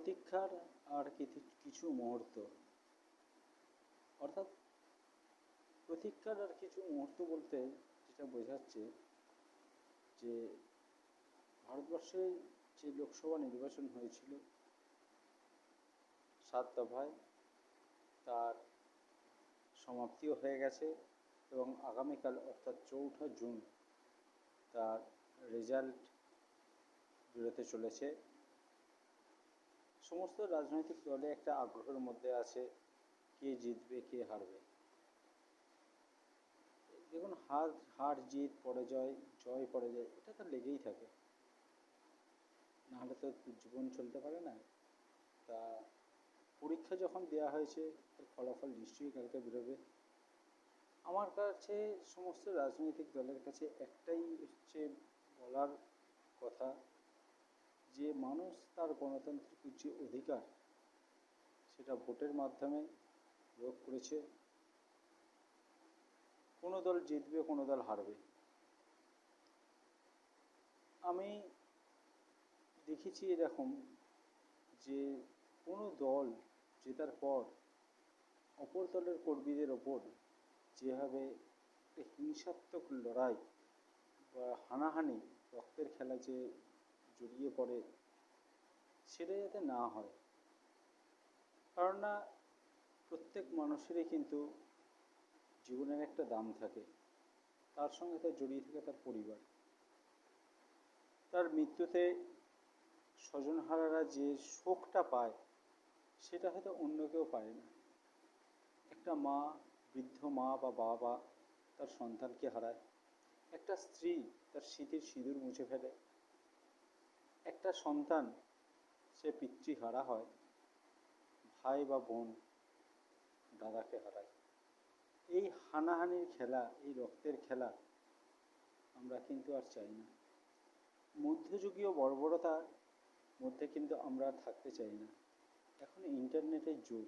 প্রতীক্ষার আর কিছু মুহূর্ত। অর্থাৎ প্রতীক্ষার আর কিছু মুহূর্ত বলতে যেটা বোঝাচ্ছে যে ভারতবর্ষে যে লোকসভা নির্বাচন হয়েছিল, সাত দফায় তার সমাপ্তিও হয়ে গেছে এবং আগামীকাল অর্থাৎ চৌঠা জুন তার রেজাল্ট বেরোতে চলেছে। সমস্ত রাজনৈতিক দলে একটা আগ্রহের মধ্যে আছে কে জিতবে, কে হারবে। দেখুন, হার হার জিত, পরাজয়, জয়, পরাজয়, এটা তো লেগেই থাকে। নাহলে তো জীবন চলতে পারে না। তা পরীক্ষা যখন দেওয়া হয়েছে, তার ফলাফল নিশ্চয়ই কালকে বেরোবে। আমার কাছে সমস্ত রাজনৈতিক দলের কাছে একটাই হচ্ছে বলার কথা যে মানুষ তার গণতান্ত্রিক যে অধিকার সেটা ভোটের মাধ্যমে প্রয়োগ করেছে, কোনো দল জিতবে, কোনো দল হারবে। আমি দেখেছি এরকম যে কোনো দল জেতার পর অপর দলের কর্মীদের ওপর যেভাবে একটা হিংসাত্মক লড়াই বা হানাহানি, রক্তের খেলা যে জড়িয়ে পড়ে সেটা যাতে না হয়। কারণ না প্রত্যেক মানুষেরই কিন্তু জীবনের একটা দাম থাকে, তার সঙ্গে তার জড়িয়ে থাকে তার পরিবার। তার মৃত্যুতে স্বজনহারারা যে শোকটা পায়, সেটা হয়তো অন্য কেউ পায় না। একটা মা, বৃদ্ধ মা বা বাবা তার সন্তানকে হারায়, একটা স্ত্রী তার স্মৃতির সিঁদুর মুছে ফেলে একটা সন্তান, সে পিতৃহারা হয়, ভাই বা বোন দাদাকে হারায়। এই হানাহানির খেলা, এই রক্তের খেলা আমরা কিন্তু আর চাই না। মধ্যযুগীয় বর্বরতার মধ্যে কিন্তু আমরা থাকতে চাই না। এখন ইন্টারনেটের যুগ,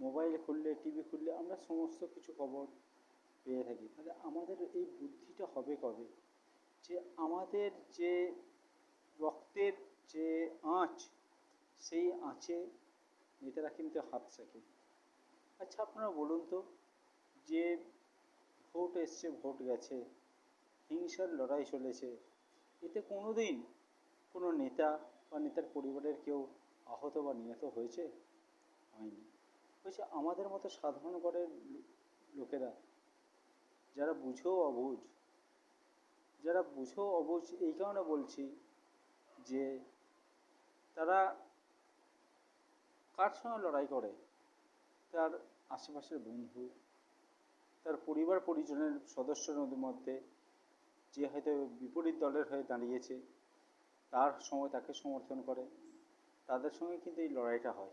মোবাইল খুললে, টিভি খুললে আমরা সমস্ত কিছু খবর পেয়ে থাকি। তাহলে আমাদের এই বুদ্ধিটা হবে কবে? যে আমাদের যে রক্তের যে আঁচ, সেই আঁচে নেতারা কিন্তু হাত শেখে আচ্ছা আপনারা বলুন তো, যে ভোট এসছে, ভোট গেছে, হিংসার লড়াই চলেছে, এতে কোনো দিন কোনো নেতা বা নেতার পরিবারের কেউ আহত বা নিহত হয়েছে? হয়নি। হয়েছে, আমাদের মতো সাধারণ ঘরের লোকেরা, যারা বুঝেও অবুঝ, যারা বুঝেও অবুঝ, এই কারণে বলছি যে তারা কার সঙ্গে লড়াই করে? তার আশেপাশের বন্ধু, তার পরিবার পরিজনের সদস্যদের মধ্যে যে হয়তো বিপরীত দলের হয়ে দাঁড়িয়েছে, তার সময় তাকে সমর্থন করে। তাদের সঙ্গে কিন্তু এই লড়াইটা হয়।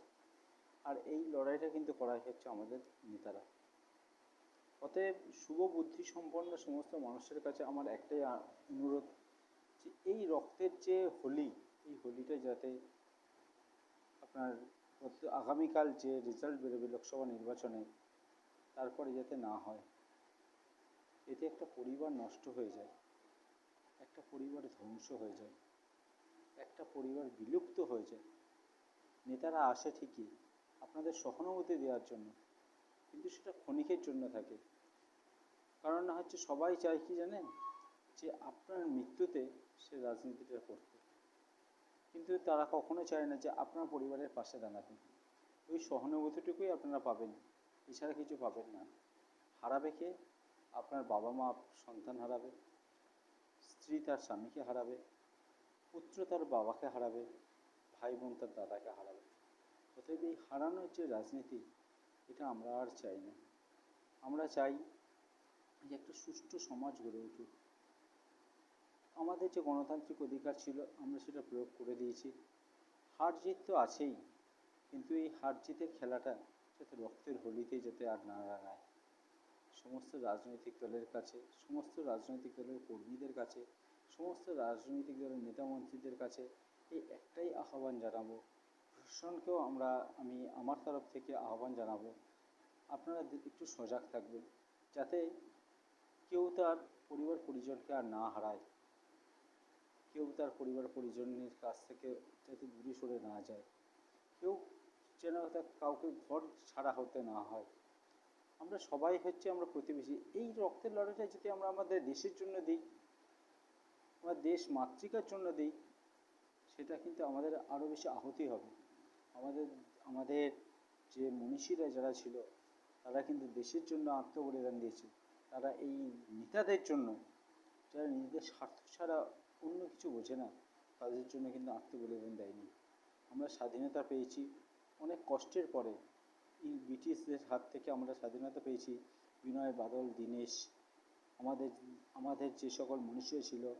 আর এই লড়াইটা কিন্তু করাই হচ্ছে আমাদের নেতারা। অতএব শুভ বুদ্ধি সম্পন্ন সমস্ত মানুষের কাছে আমার একটাই অনুরোধ। যে এই রক্তের যে হোলি, এই হোলিটা যাতে আপনার আগামীকাল যে রেজাল্ট বেরোবে লোকসভা নির্বাচনে, তারপরে যাতে না হয়, এতে একটা পরিবার নষ্ট হয়ে যায়, একটা পরিবার ধ্বংস হয়ে যায়, একটা পরিবার বিলুপ্ত হয়ে যায়। নেতারা আসে ঠিকই, আপনাদের সহানুভূতি দেওয়ার জন্য, কিন্তু সেটা ক্ষণিকের জন্য থাকে। কারণ হচ্ছে সবাই চায় কি জানেন? যে আপনার মৃত্যুতে সে রাজনীতিটা করতে। কিন্তু তারা কখনো চায় না যে আপনার পরিবারের পাশে দাঁড়াবে ওই সহানুভূতিটুকুই আপনারা পাবেন, এছাড়া কিছু পাবেন না। হারাবে কে? আপনার বাবা মা সন্তান হারাবে, স্ত্রী তার স্বামীকে হারাবে, পুত্র তার বাবাকে হারাবে, ভাই বোন তার দাদাকে হারাবে। অতএব এই হারানোর যে রাজনীতি, এটা আমরা আর চাই না। আমরা চাই যে একটা সুষ্ঠু সমাজ গড়ে উঠুক। আমাদের যে গণতান্ত্রিক অধিকার ছিল, আমরা সেটা প্রয়োগ করে দিয়েছি। হার জিত তো আছেই, কিন্তু এই হার জিতের খেলাটা যাতে রক্তের হোলিতে যাতে আর না রাঙায় সমস্ত রাজনৈতিক দলের কাছে, সমস্ত রাজনৈতিক দলের কর্মীদের কাছে, সমস্ত রাজনৈতিক দলের নেতা মন্ত্রীদের কাছে এই একটাই আহ্বান জানাব। প্রশাসনকেও আমরা, আমি আমার তরফ থেকে আহ্বান জানাব, আপনারা একটু সজাগ থাকবেন, যাতে কেউ তার পরিবার পরিজনকে আর না হারায়। কেউ তার পরিবার পরিজনের কাছ থেকে যাতে দূরে সরে না যায়। কেউ যেন কাউকে ঘর ছাড়া হতে না হয়। আমরা সবাই হচ্ছে আমরা প্রতিবেশী। এই রক্তের লড়াইটা যদি আমরা আমাদের দেশের জন্য দিই আমার দেশ মাতৃকার জন্য দিই, সেটা কিন্তু আমাদের আরও বেশি আহতি হবে। আমাদের আমাদের যে মনীষীরা যারা ছিল, তারা কিন্তু দেশের জন্য আত্মবলিদান দিয়েছে। তারা এই নেতাদের জন্য, যারা নিজেদের স্বার্থ ছাড়া অন্য কিছু বোঝে না। তাদের জন্য কিন্তু আত্মবলিদান দেয়নি। আমরা স্বাধীনতা পেয়েছি অনেক কষ্টের পরে। এই ব্রিটিশদের হাত থেকে আমরা স্বাধীনতা পেয়েছি বিনয়, বাদল, দীনেশ। আমাদের আমাদের যে সকল মনীষী ছিল,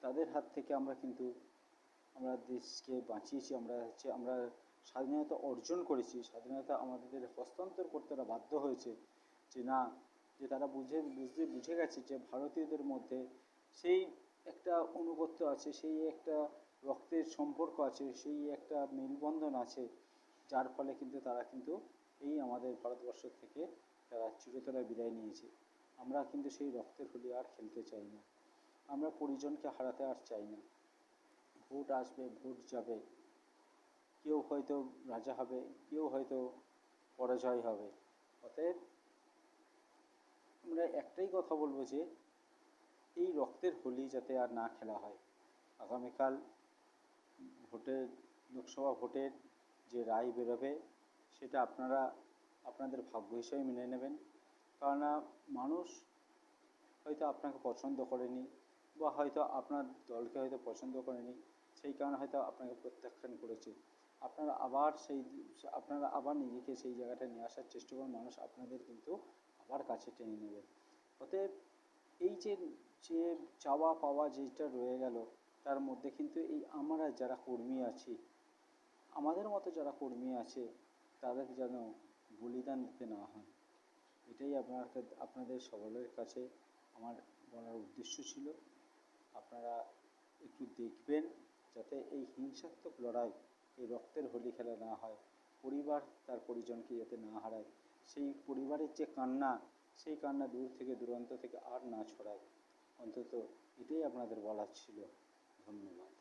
তাদের হাত থেকে আমরা কিন্তু আমরা দেশকে বাঁচিয়েছি। আমরা হচ্ছে, আমরা স্বাধীনতা অর্জন করেছি। স্বাধীনতা আমাদের হস্তান্তর করতে বাধ্য হয়েছে যে না, যে তারা বুঝে, বুঝতে, বুঝে গেছে যে ভারতীয়দের মধ্যে সেই একটা অনুগত্য আছে, সেই একটা রক্তের সম্পর্ক আছে, সেই একটা মেলবন্ধন আছে, যার ফলে কিন্তু তারা কিন্তু এই আমাদের ভারতবর্ষ থেকে তারা চিরতরে বিদায় নিয়েছে। আমরা কিন্তু সেই রক্তের হোলি আর খেলতে চাই না। আমরা পরিজনকে হারাতে আর চাই না। ভোট আসবে, ভোট যাবে। কেউ হয়তো রাজা হবে, কেউ হয়তো পরাজয় হবে। অতএব আমরা একটাই কথা বলব যে এই রক্তের হোলি যাতে আর না খেলা হয়। আগামীকাল ভোটের লোকসভা ভোটের যে রায় বেরোবে, সেটা আপনারা, আপনাদের ভাগ্য হিসেবে মেনে নেবেন। কেননা মানুষ হয়তো আপনাকে পছন্দ করেনি বা হয়তো আপনার দলকে হয়তো পছন্দ করেনি, সেই কারণে হয়তো আপনাকে প্রত্যাখ্যান করেছে। আপনারা আবার সেই, আপনারা আবার নিজেকে সেই জায়গাটায় নিয়ে আসার চেষ্টা করুন। মানুষ আপনাদের কিন্তু আবার কাছে টেনে নেবে। অতএব এই যে যে চাওয়া পাওয়া যেটা রয়ে গেল, তার মধ্যে কিন্তু এই আমরা যারা কর্মী আছি, আমাদের মতো যারা কর্মী আছে তাদের যেন বলিদান দিতে না হয়। এটাই আপনার আপনাদের সকলের কাছে আমার বলার উদ্দেশ্য ছিল। আপনারা একটু দেখবেন যাতে এই হিংসাত্মক লড়াই, এই রক্তের হোলি খেলা না হয়, পরিবার তার পরিজনকে যাতে না হারায়, সেই পরিবারের যে কান্না, সেই কান্না দূর থেকে, দূরান্ত থেকে আর না ছড়ায়। অন্তত এটাই আপনাদের বলার ছিল। ধন্যবাদ।